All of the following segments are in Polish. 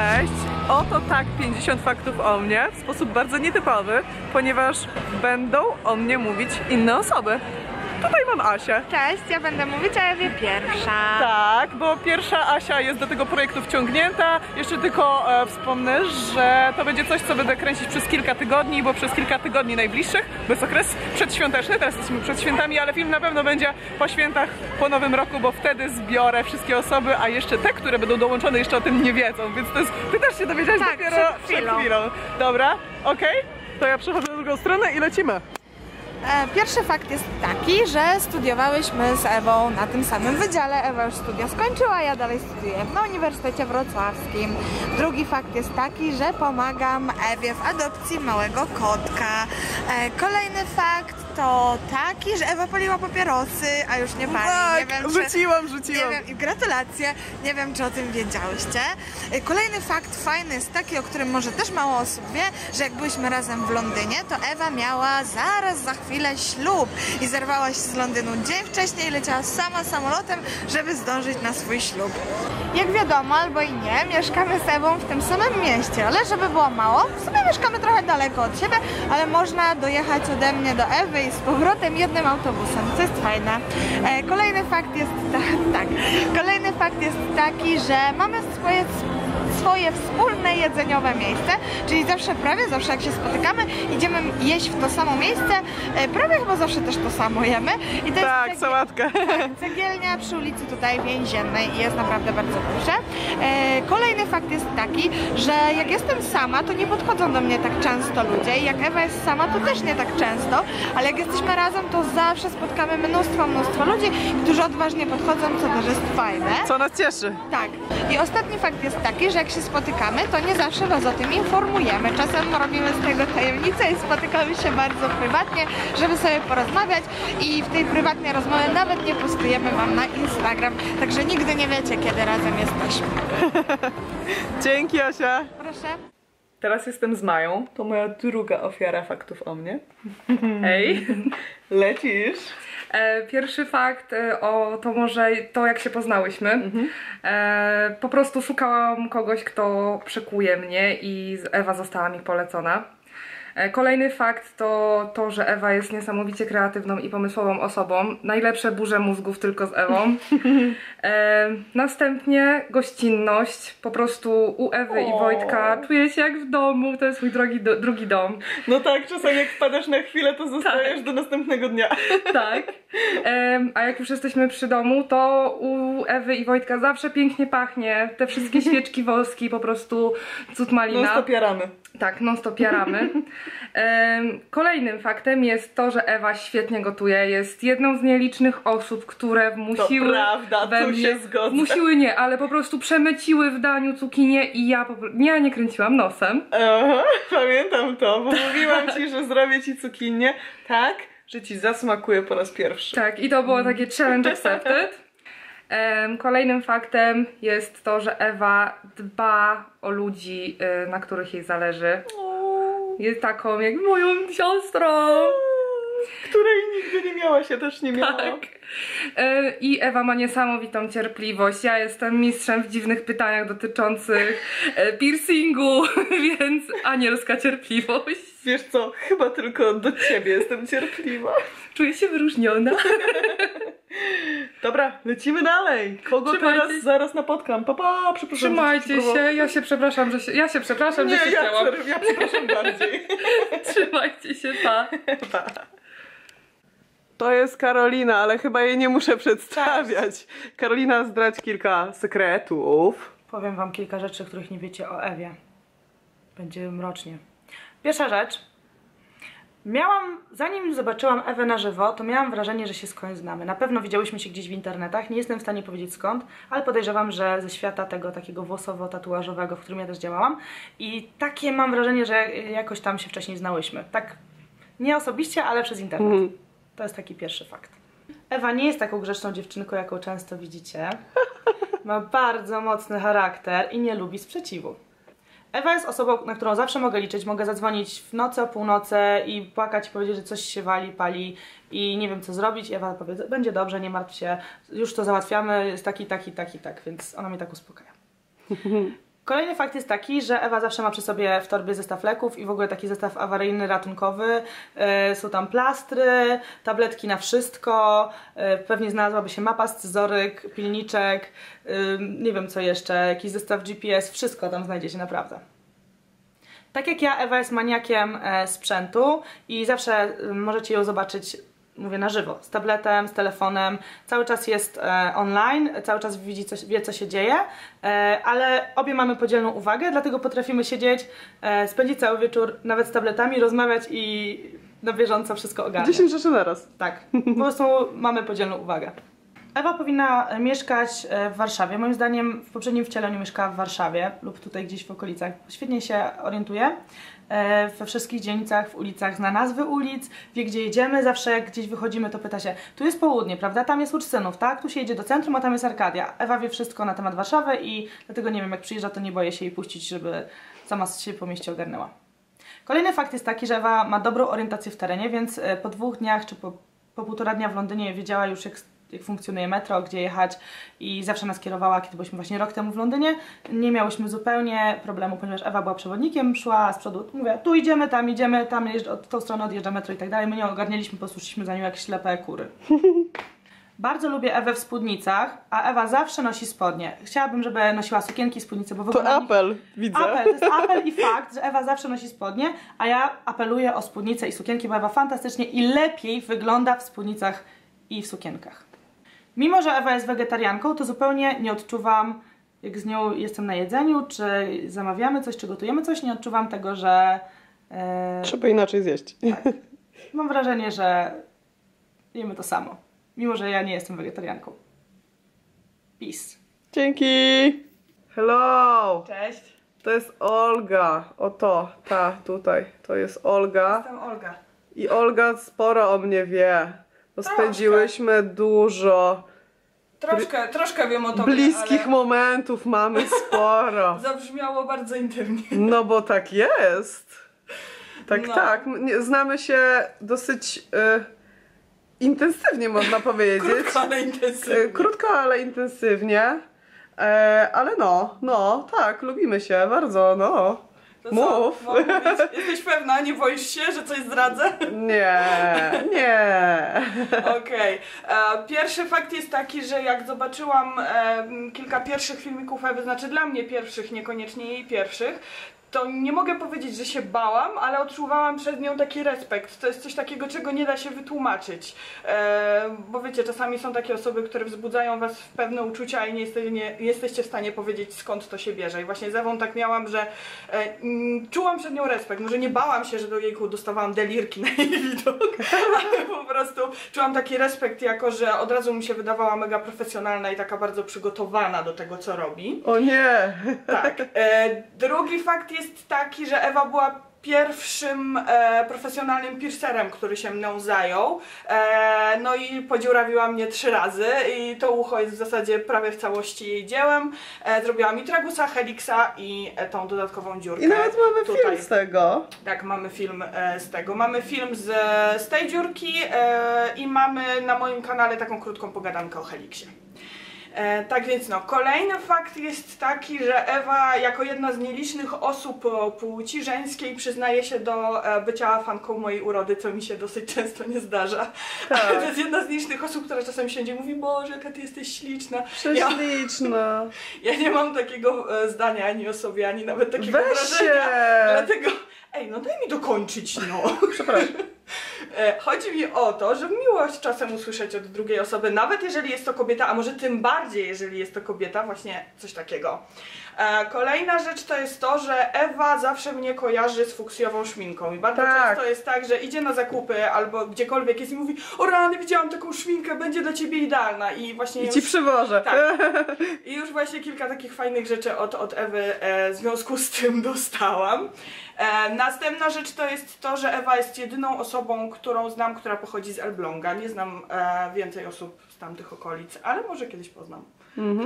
Cześć! Oto tak 50 faktów o mnie w sposób bardzo nietypowy, ponieważ będą o mnie mówić inne osoby. Tutaj mam Asię. Cześć, ja będę mówić o Ewie pierwsza. Tak, bo pierwsza Asia jest do tego projektu wciągnięta. Jeszcze tylko e, wspomnę, że to będzie coś, co będę kręcić przez kilka tygodni, bo przez kilka tygodni najbliższych, bo jest okres przedświąteczny, teraz jesteśmy przed świętami, ale film na pewno będzie po świętach, po nowym roku, bo wtedy zbiorę wszystkie osoby, a jeszcze te, które będą dołączone jeszcze o tym nie wiedzą, więc to jest, ty też się dowiedziałeś Tak, dopiero przed chwilą. Dobra, okej? To ja przechodzę na drugą stronę i lecimy. E, Pierwszy fakt jest taki, że studiowałyśmy z Ewą na tym samym wydziale. Ewa już studia skończyła, ja dalej studiuję na Uniwersytecie Wrocławskim. Drugi fakt jest taki, że pomagam Ewie w adopcji małego kotka. E, Kolejny fakt to taki, że Ewa paliła papierosy, a już nie pali. Tak, nie wiem, czy... rzuciłam, Nie rzuciłam. wiem, i gratulacje. Nie wiem, czy o tym wiedziałyście. Y, Kolejny fakt fajny jest taki, o którym może też mało osób wie, że jak byliśmy razem w Londynie, to Ewa miała zaraz za chwilę ślub i zerwała się z Londynu dzień wcześniej i leciała sama samolotem, żeby zdążyć na swój ślub. Jak wiadomo, albo i nie, mieszkamy z Ewą w tym samym mieście, ale żeby było mało, w sumie mieszkamy trochę daleko od siebie, ale można dojechać ode mnie do Ewy i z powrotem jednym autobusem, co jest fajne. E, kolejny fakt jest ta, tak, kolejny fakt jest taki, że mamy swoje swoje wspólne jedzeniowe miejsce, czyli zawsze, prawie zawsze jak się spotykamy, idziemy jeść w to samo miejsce, e, prawie chyba zawsze też to samo jemy. I to Tak, jest sałatkę. Cegielnia przy ulicy tutaj Więziennej i jest naprawdę bardzo dobrze. Kolejny fakt jest taki, że jak jestem sama, to nie podchodzą do mnie tak często ludzie i jak Ewa jest sama, to też nie tak często, ale jak jesteśmy razem, to zawsze spotkamy mnóstwo, mnóstwo ludzi, którzy odważnie podchodzą, co też jest fajne. Co nas cieszy? Tak. I ostatni fakt jest taki, że jak się spotykamy, to nie zawsze was o tym informujemy. Czasem robimy z tego tajemnicę i spotykamy się bardzo prywatnie, żeby sobie porozmawiać i w tej prywatnej rozmowie nawet nie postujemy wam na Instagram, także nigdy nie wiecie, kiedy razem jesteśmy. Dzięki Asia. Proszę. Teraz jestem z Mają. To moja druga ofiara faktów o mnie. Hej. Lecisz. E, pierwszy fakt e, o to może to, jak się poznałyśmy. E, po prostu szukałam kogoś, kto przekuje mnie i Ewa została mi polecona. E, Kolejny fakt to to, że Ewa jest niesamowicie kreatywną i pomysłową osobą. Najlepsze burze mózgów tylko z Ewą. E, następnie gościnność. Po prostu u Ewy i. Wojtka czuję się jak w domu. To jest mój drogi do, drugi dom. No tak, czasami jak wpadasz na chwilę, to zostajesz do następnego dnia. Tak. Em, a jak już jesteśmy przy domu, to u Ewy i Wojtka zawsze pięknie pachnie. Te wszystkie świeczki woski, po prostu cud No malina. stop jaramy. Tak, non stop jaramy. Kolejnym faktem jest to, że Ewa świetnie gotuje. Jest jedną z nielicznych osób, które wmusiły prawda, we mnie, się zgodzę. Wmusiły nie, ale po prostu przemyciły w daniu cukinię i ja, po, pro- ja nie kręciłam nosem. Aha, pamiętam to, bo mówiłam ci, że zrobię ci cukinię tak, że ci zasmakuje po raz pierwszy. Tak, i to było takie challenge accepted. Kolejnym faktem jest to, że Ewa dba o ludzi, y, na których jej zależy. Jest taką jak moją siostrą. Której nigdy nie miałaś, ja też nie miałam. Tak. E, I Ewa ma niesamowitą cierpliwość. Ja jestem mistrzem w dziwnych pytaniach dotyczących e, piercingu, więc anielska cierpliwość. Wiesz co, chyba tylko do ciebie jestem cierpliwa. Czuję się wyróżniona. Dobra, lecimy dalej. Kogo Trzymajcie teraz zaraz napotkam? Pa, pa, przepraszam. Trzymajcie się, ja się przepraszam, że się, ja się przepraszam, Nie, że się ja, chciałam. przer- ja przepraszam bardziej. Trzymajcie się, pa. Pa. To jest Karolina, ale chyba jej nie muszę przedstawiać. Karolina zdrać kilka sekretów. Powiem wam kilka rzeczy, których nie wiecie o Ewie. Będzie mrocznie. Pierwsza rzecz. Miałam, zanim zobaczyłam Ewę na żywo, to miałam wrażenie, że się skądś znamy. Na pewno widziałyśmy się gdzieś w internetach, nie jestem w stanie powiedzieć skąd, ale podejrzewam, że ze świata tego takiego włosowo-tatuażowego, w którym ja też działałam. I takie mam wrażenie, że jakoś tam się wcześniej znałyśmy. Tak nie osobiście, ale przez internet. Mhm. To jest taki pierwszy fakt. Ewa nie jest taką grzeczną dziewczynką, jaką często widzicie. Ma bardzo mocny charakter i nie lubi sprzeciwu. Ewa jest osobą, na którą zawsze mogę liczyć. Mogę zadzwonić w nocy o północy i płakać i powiedzieć, że coś się wali, pali i nie wiem co zrobić. I Ewa powie, będzie dobrze, nie martw się, już to załatwiamy, jest taki, taki, taki, tak, więc ona mnie tak uspokaja. Kolejny fakt jest taki, że Ewa zawsze ma przy sobie w torbie zestaw leków i w ogóle taki zestaw awaryjny, ratunkowy. E, są tam plastry, tabletki na wszystko, e, pewnie znalazłaby się mapa, scyzoryk, pilniczek, e, nie wiem co jeszcze, jakiś zestaw GPS, wszystko tam znajdziecie naprawdę. Tak jak ja, Ewa jest maniakiem sprzętu i zawsze możecie ją zobaczyć, mówię na żywo, z tabletem, z telefonem, cały czas jest e, online, cały czas widzi, co, wie co się dzieje, e, ale obie mamy podzielną uwagę, dlatego potrafimy siedzieć, e, spędzić cały wieczór nawet z tabletami, rozmawiać i na bieżąco wszystko ogarniać. 10 rzeczy naraz. Tak, po prostu mamy podzielną uwagę. Ewa powinna e, mieszkać e, w Warszawie. Moim zdaniem w poprzednim wcieleniu mieszkała w Warszawie lub tutaj gdzieś w okolicach. Świetnie się orientuje e, we wszystkich dzielnicach, w ulicach, zna nazwy ulic, wie gdzie jedziemy. Zawsze jak gdzieś wychodzimy, to pyta się, tu jest południe, prawda? Tam jest Uczcenów, tak? Tu się jedzie do centrum, a tam jest Arkadia. Ewa wie wszystko na temat Warszawy i dlatego nie wiem, jak przyjeżdża, to nie boję się jej puścić, żeby sama się po mieście ogarnęła. Kolejny fakt jest taki, że Ewa ma dobrą orientację w terenie, więc po dwóch dniach czy po, po półtora dnia w Londynie wiedziała już jak, jak funkcjonuje metro, gdzie jechać i zawsze nas kierowała, kiedy byliśmy właśnie rok temu w Londynie. Nie miałyśmy zupełnie problemu, ponieważ Ewa była przewodnikiem, szła z przodu, mówię, tu idziemy, tam idziemy, tam jeżdża, od tą stronę odjeżdża metro i tak dalej. My nie ogarnialiśmy, po prostu szliśmy za nią jak ślepe kury. Bardzo lubię Ewę w spódnicach, a Ewa zawsze nosi spodnie. Chciałabym, żeby nosiła sukienki i spódnice, bo To wygląda mi- apel, widzę. Apel, to jest apel i fakt, że Ewa zawsze nosi spodnie, a ja apeluję o spódnice i sukienki, bo Ewa fantastycznie i lepiej wygląda w spódnicach i w sukienkach. Mimo, że Ewa jest wegetarianką, to zupełnie nie odczuwam, jak z nią jestem na jedzeniu, czy zamawiamy coś, czy gotujemy coś, nie odczuwam tego, że... E, Trzeba inaczej zjeść. mam wrażenie, że jemy to samo. Mimo, że ja nie jestem wegetarianką. Peace. Dzięki! Hello! Cześć. To jest Olga. Oto, ta tutaj. To jest Olga. Jestem Olga. I Olga sporo o mnie wie. Bo spędziłyśmy dużo Troszkę, troszkę wiem o tobie, bliskich ale momentów, mamy sporo. zabrzmiało bardzo intymnie. No bo tak jest. Tak, No. tak. Znamy się dosyć y, intensywnie, można powiedzieć. Krótko, ale intensywnie. Y, Krótko, ale intensywnie. E, ale no, no, tak, lubimy się bardzo, no. To co, Mów. mówić? Jesteś pewna? Nie boisz się, że coś zdradzę? Nie, nie. Okej. E, Pierwszy fakt jest taki, że jak zobaczyłam e, kilka pierwszych filmików Ewy, znaczy dla mnie pierwszych, niekoniecznie jej pierwszych, to nie mogę powiedzieć, że się bałam, ale odczuwałam przed nią taki respekt. To jest coś takiego, czego nie da się wytłumaczyć. E, bo wiecie, czasami są takie osoby, które wzbudzają was w pewne uczucia i nie, jeste, nie, jesteście w stanie powiedzieć skąd to się bierze. I właśnie z Ewą tak miałam, że e, mm, czułam przed nią respekt. Może nie bałam się, że do jejku dostawałam delirki na jej widok, ale po prostu czułam taki respekt jako, że od razu mi się wydawała mega profesjonalna i taka bardzo przygotowana do tego, co robi. O nie. Tak. E, drugi fakt jest taki, że Ewa była pierwszym e, profesjonalnym piercerem, który się mną zajął. E, no i podziurawiła mnie trzy razy i to ucho jest w zasadzie prawie w całości jej dziełem. E, zrobiła mi tragusa, helixa i e, tą dodatkową dziurkę. I nawet mamy tutaj. film z tego. Tak, mamy film e, z tego. Mamy film z, z tej dziurki e, i mamy na moim kanale taką krótką pogadankę o Helixie. E, tak więc no, kolejny fakt jest taki, że Ewa jako jedna z nielicznych osób o płci żeńskiej przyznaje się do e, bycia fanką mojej urody, co mi się dosyć często nie zdarza. Tak. to jest jedna z nielicznych osób, która czasem siedzi i mówi, Boże, jaka ty jesteś śliczna. Ja, Prześliczna. ja nie mam takiego e, zdania ani o sobie, ani nawet takiego Weź wrażenia. się! Dlatego, ej, no daj mi dokończyć, no. Przepraszam. E, Chodzi mi o to, że miłość czasem usłyszeć od drugiej osoby, nawet jeżeli jest to kobieta, a może tym bardziej, jeżeli jest to kobieta, właśnie coś takiego. E, Kolejna rzecz to jest to, że Ewa zawsze mnie kojarzy z fuksjową szminką i bardzo Tak. często jest tak, że idzie na zakupy albo gdziekolwiek jest i mówi o rany, widziałam taką szminkę, będzie dla ciebie idealna i właśnie I już... ci przywożę. Tak. I już właśnie kilka takich fajnych rzeczy od, od Ewy e, w związku z tym dostałam. E, następna rzecz to jest to, że Ewa jest jedyną osobą, którą znam, która pochodzi z Elbląga. Nie znam e, więcej osób z tamtych okolic, ale może kiedyś poznam.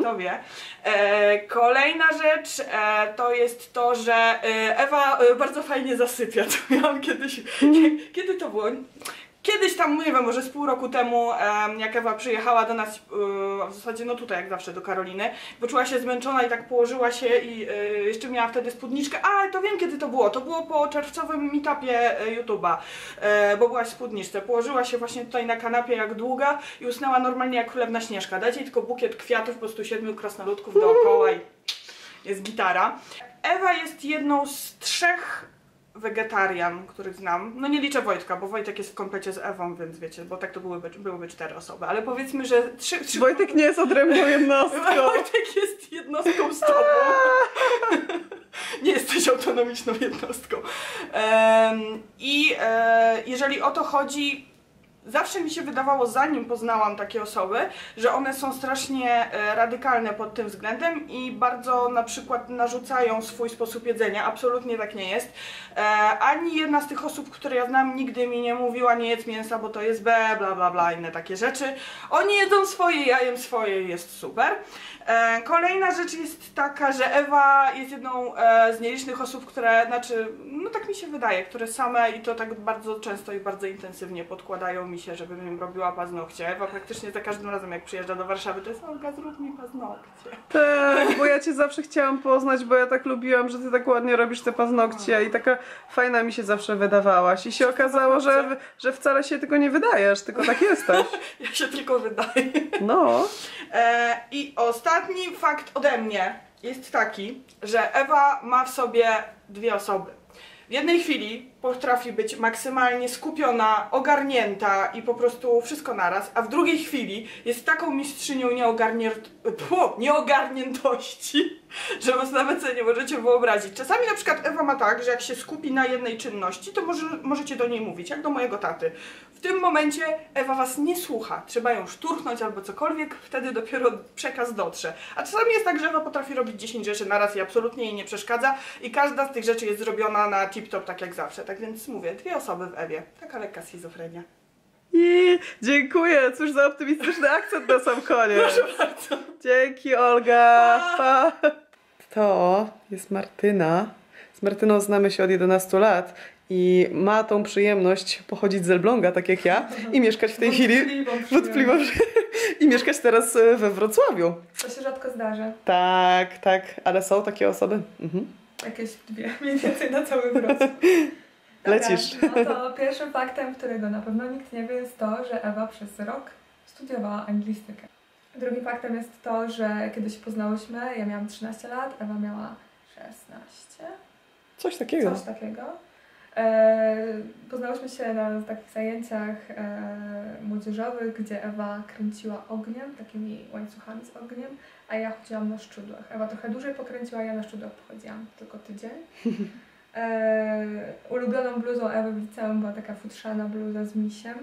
Kto wie. E, kolejna rzecz e, to jest to, że e, Ewa e, bardzo fajnie zasypia. To miałam kiedyś. Kiedy to było? Kiedyś tam, nie wiem, może z pół roku temu, em, jak Ewa przyjechała do nas, w zasadzie no tutaj jak zawsze do Karoliny, poczuła się zmęczona i tak położyła się i jeszcze miała wtedy spódniczkę. A, to wiem kiedy to było. To było po czerwcowym meetupie YouTube'a, bo byłaś w spódniczce. Położyła się właśnie tutaj na kanapie jak długa i usnęła normalnie jak królewna Śnieżka. Dajcie jej tylko bukiet kwiatów, po prostu siedmiu krasnoludków dookoła i jest gitara. Ewa jest jedną z trzech wegetarian, których znam. No nie liczę Wojtka, bo Wojtek jest w komplecie z Ewą, więc wiecie, bo tak to byłyby, byłyby cztery osoby, ale powiedzmy, że trzy... trzy... Wojtek nie jest odrębną jednostką. Wojtek jest jednostką z tobą. nie jesteś autonomiczną jednostką. Em, I e, jeżeli o to chodzi, zawsze mi się wydawało, zanim poznałam takie osoby, że one są strasznie e, radykalne pod tym względem i bardzo na przykład narzucają swój sposób jedzenia. Absolutnie tak nie jest. E, ani jedna z tych osób, które ja znam, nigdy mi nie mówiła, nie jedz mięsa, bo to jest B, bla bla bla, inne takie rzeczy. Oni jedzą swoje, ja jem swoje, jest super. E, kolejna rzecz jest taka, że Ewa jest jedną z nielicznych osób, które, znaczy, no tak mi się wydaje, które same i to tak bardzo często i bardzo intensywnie podkładają się, żebym im robiła paznokcie. Ewa praktycznie za każdym razem, jak przyjeżdża do Warszawy, to jest Olga, zrób mi paznokcie. Tak, bo ja cię zawsze chciałam poznać, bo ja tak lubiłam, że ty tak ładnie robisz te paznokcie i taka fajna mi się zawsze wydawałaś. I się okazało, że, że wcale się tego nie wydajesz, tylko tak jesteś. Ja się tylko wydaje. No. E, I ostatni fakt ode mnie jest taki, że Ewa ma w sobie dwie osoby. W jednej chwili potrafi być maksymalnie skupiona, ogarnięta i po prostu wszystko naraz, a w drugiej chwili jest taką mistrzynią nieogarniętości, że was nawet sobie nie możecie wyobrazić. Czasami na przykład Ewa ma tak, że jak się skupi na jednej czynności, to może, możecie do niej mówić, jak do mojego taty. W tym momencie Ewa was nie słucha, trzeba ją szturchnąć albo cokolwiek, wtedy dopiero przekaz dotrze. A czasami jest tak, że Ewa potrafi robić 10 rzeczy naraz i absolutnie jej nie przeszkadza i każda z tych rzeczy jest zrobiona na tip-top, tak jak zawsze. Tak więc mówię, dwie osoby w Ewie. Taka lekka schizofrenia. I dziękuję, cóż za optymistyczny akcent na sam koniec. Proszę bardzo. Dzięki Olga. Pa. To jest Martyna. Z Martyną znamy się od 11 lat i ma tą przyjemność pochodzić z Elbląga, tak jak ja, i mieszkać w tej chwili. Wątpliwą. I mieszkać teraz e, we Wrocławiu. To się rzadko zdarza. Tak, tak, ale są takie osoby. Mhm. Jakieś dwie mniej więcej na cały Wrocław. Dobra, Lecisz. No to pierwszym faktem, którego na pewno nikt nie wie, jest to, że Ewa przez rok studiowała anglistykę. Drugim faktem jest to, że kiedy się poznałyśmy, ja miałam 13 lat, Ewa miała 16, Coś takiego. coś takiego. E, poznałyśmy się na takich zajęciach e, młodzieżowych, gdzie Ewa kręciła ogniem, takimi łańcuchami z ogniem, a ja chodziłam na szczudłach. Ewa trochę dłużej pokręciła, ja na szczudłach pochodziłam tylko tydzień. E, bluzą Ewy w liceum była taka futrzana bluza z misiem,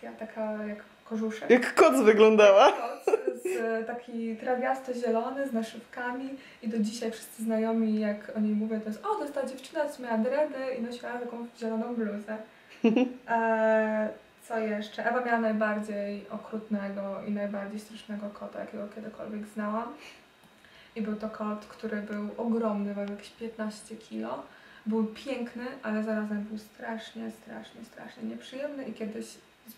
taka, taka jak kożuszek. Jak koc wyglądała. Koc z taki trawiasto-zielony z naszywkami i do dzisiaj wszyscy znajomi, jak o niej mówię, to jest o, to jest ta dziewczyna, co miała dredy i nosiła taką zieloną bluzę. E, co jeszcze? Ewa miała najbardziej okrutnego i najbardziej strasznego kota, jakiego kiedykolwiek znałam. I był to kot, który był ogromny, ważył jakieś 15 kilo. Był piękny, ale zarazem był strasznie, strasznie, strasznie nieprzyjemny i kiedyś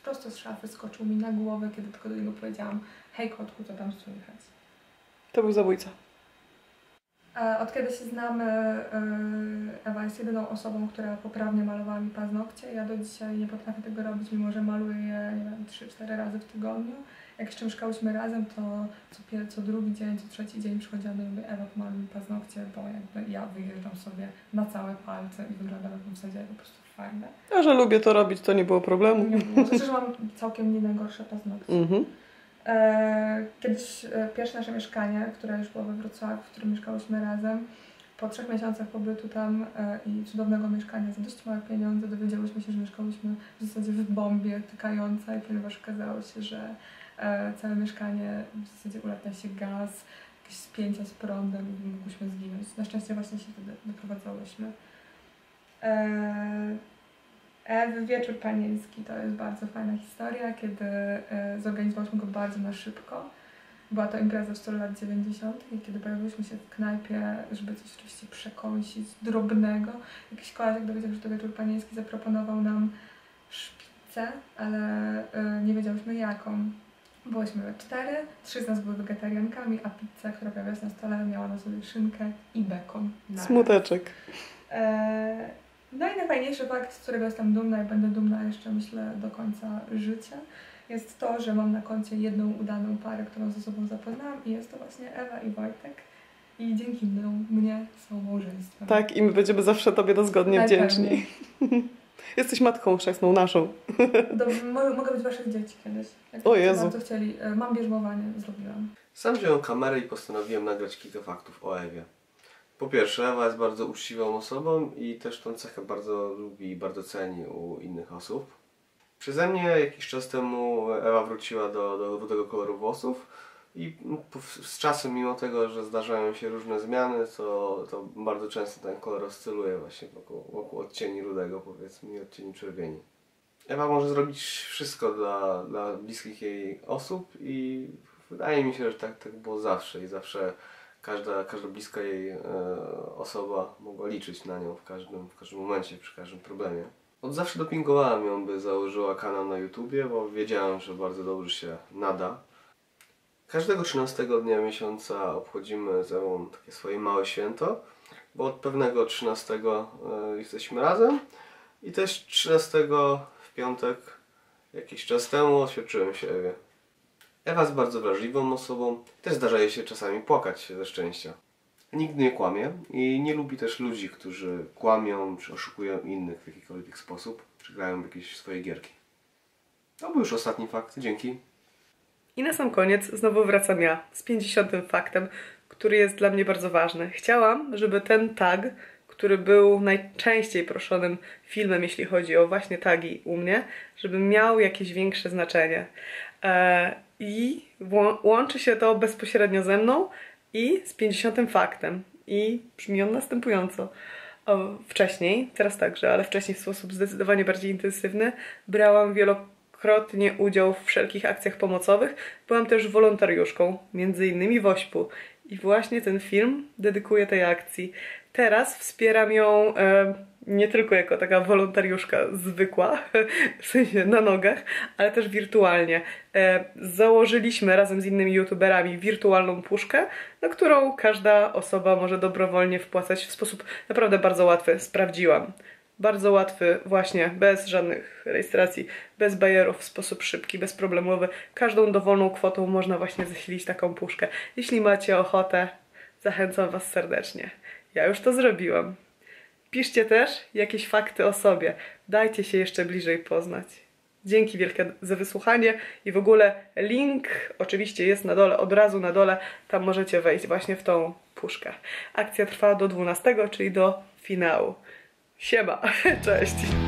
prosto z szafy skoczył mi na głowę, kiedy tylko do niego powiedziałam hej kotku, co tam słychać. To był zabójca. Od kiedy się znamy, e, Ewa jest jedyną osobą, która poprawnie malowała mi paznokcie. Ja do dzisiaj nie potrafię tego robić, mimo że maluję je, nie wiem, 3-4 razy w tygodniu. Jak jeszcze mieszkałyśmy razem, to co, pie- co drugi dzień, co trzeci dzień przychodziłam do mówię, Ewa, pomaluj mi paznokcie, bo jakby ja wyjeżdżam sobie na całe palce i wyglądam jakbym sobie po prostu fajne. Ja, że lubię to robić, to nie było problemu. Nie było. Znaczy, że mam całkiem nie najgorsze paznokcie. Mhm. E, Kiedyś e, pierwsze nasze mieszkanie, które już było we Wrocławiu, w którym mieszkałyśmy razem, po trzech miesiącach pobytu tam e, i cudownego mieszkania za dość małe pieniądze dowiedziałyśmy się, że mieszkałyśmy w zasadzie w bombie tykającej, ponieważ okazało się, że całe mieszkanie w zasadzie ulatnia się gaz, jakieś spięcia z prądem i mogłyśmy zginąć. Na szczęście właśnie się wtedy doprowadzałyśmy. E, Ewy Wieczór Panieński to jest bardzo fajna historia, kiedy e, zorganizowałyśmy go bardzo na szybko. Była to impreza w stylu lat 90. i kiedy pojawiłyśmy się w knajpie, żeby coś oczywiście przekąsić drobnego, jakiś koleś, jak dowiedział, że to Wieczór Panieński, zaproponował nam szpicę ale nie wiedziałyśmy jaką. Byłyśmy we cztery, trzy z nas były wegetariankami, a pizza, która pojawiła się na stole, miała na sobie szynkę i bekon. Smuteczek. E, No i najfajniejszy fakt, z którego jestem dumna i będę dumna jeszcze myślę do końca życia, jest to, że mam na koncie jedną udaną parę, którą ze sobą zapoznałam i jest to właśnie Ewa i Wojtek. I dzięki mną, mnie są małżeństwem. Tak, i my będziemy zawsze Tobie dozgodnie wdzięczni. Jesteś matką chrzestną naszą. Dobrze, mo- mogę być waszych dzieci kiedyś. Jak O Jezu. bardzo chcieli. E, Mam bierzmowanie, zrobiłam. Sam wziąłem kamerę i postanowiłem nagrać kilka faktów o Ewie. Po pierwsze, Ewa jest bardzo uczciwą osobą i też tą cechę bardzo lubi i bardzo ceni u innych osób. Przeze mnie jakiś czas temu Ewa wróciła do, do rudego koloru włosów i z czasem, mimo tego, że zdarzają się różne zmiany, to, to bardzo często ten kolor oscyluje właśnie wokół, wokół odcieni rudego, powiedzmy, i odcieni czerwieni. Ewa może zrobić wszystko dla, dla bliskich jej osób i wydaje mi się, że tak, tak było zawsze i zawsze każda, każda bliska jej e, osoba mogła liczyć na nią w każdym, w każdym momencie, przy każdym problemie. Od zawsze dopingowałem ją, by założyła kanał na YouTubie, bo wiedziałem, że bardzo dobrze się nada. Każdego 13 dnia miesiąca obchodzimy z Ewą takie swoje małe święto, bo od pewnego 13 e, jesteśmy razem i też 13 w piątek jakiś czas temu oświadczyłem się Ewie. Ewa jest bardzo wrażliwą osobą, też zdarza się czasami płakać ze szczęścia. Nigdy nie kłamie i nie lubi też ludzi, którzy kłamią czy oszukują innych w jakikolwiek sposób, czy grają w jakieś swoje gierki. To był już ostatni fakt, dzięki. I na sam koniec znowu wracam ja z 50. faktem, który jest dla mnie bardzo ważny. Chciałam, żeby ten tag, który był najczęściej proszonym filmem, jeśli chodzi o właśnie tagi u mnie, żeby miał jakieś większe znaczenie. E, I łą- łączy się to bezpośrednio ze mną i z 50. faktem. I brzmi on następująco. O, wcześniej, teraz także, ale wcześniej w sposób zdecydowanie bardziej intensywny, brałam wielokrotnie udział w wszelkich akcjach pomocowych. Byłam też wolontariuszką, między innymi w Ośpu. I właśnie ten film dedykuję tej akcji. Teraz wspieram ją e, nie tylko jako taka wolontariuszka zwykła, w sensie na nogach, ale też wirtualnie. E, założyliśmy razem z innymi youtuberami wirtualną puszkę, na którą każda osoba może dobrowolnie wpłacać w sposób naprawdę bardzo łatwy. Sprawdziłam. Bardzo łatwy, właśnie, bez żadnych rejestracji, bez bajerów, w sposób szybki, bezproblemowy. Każdą dowolną kwotą można właśnie zasilić taką puszkę. Jeśli macie ochotę, zachęcam Was serdecznie. Ja już to zrobiłam. Piszcie też jakieś fakty o sobie. Dajcie się jeszcze bliżej poznać. Dzięki wielkie za wysłuchanie i w ogóle link oczywiście jest na dole, od razu na dole. Tam możecie wejść właśnie w tą puszkę. Akcja trwa do 12, czyli do finału. Siema, cześć!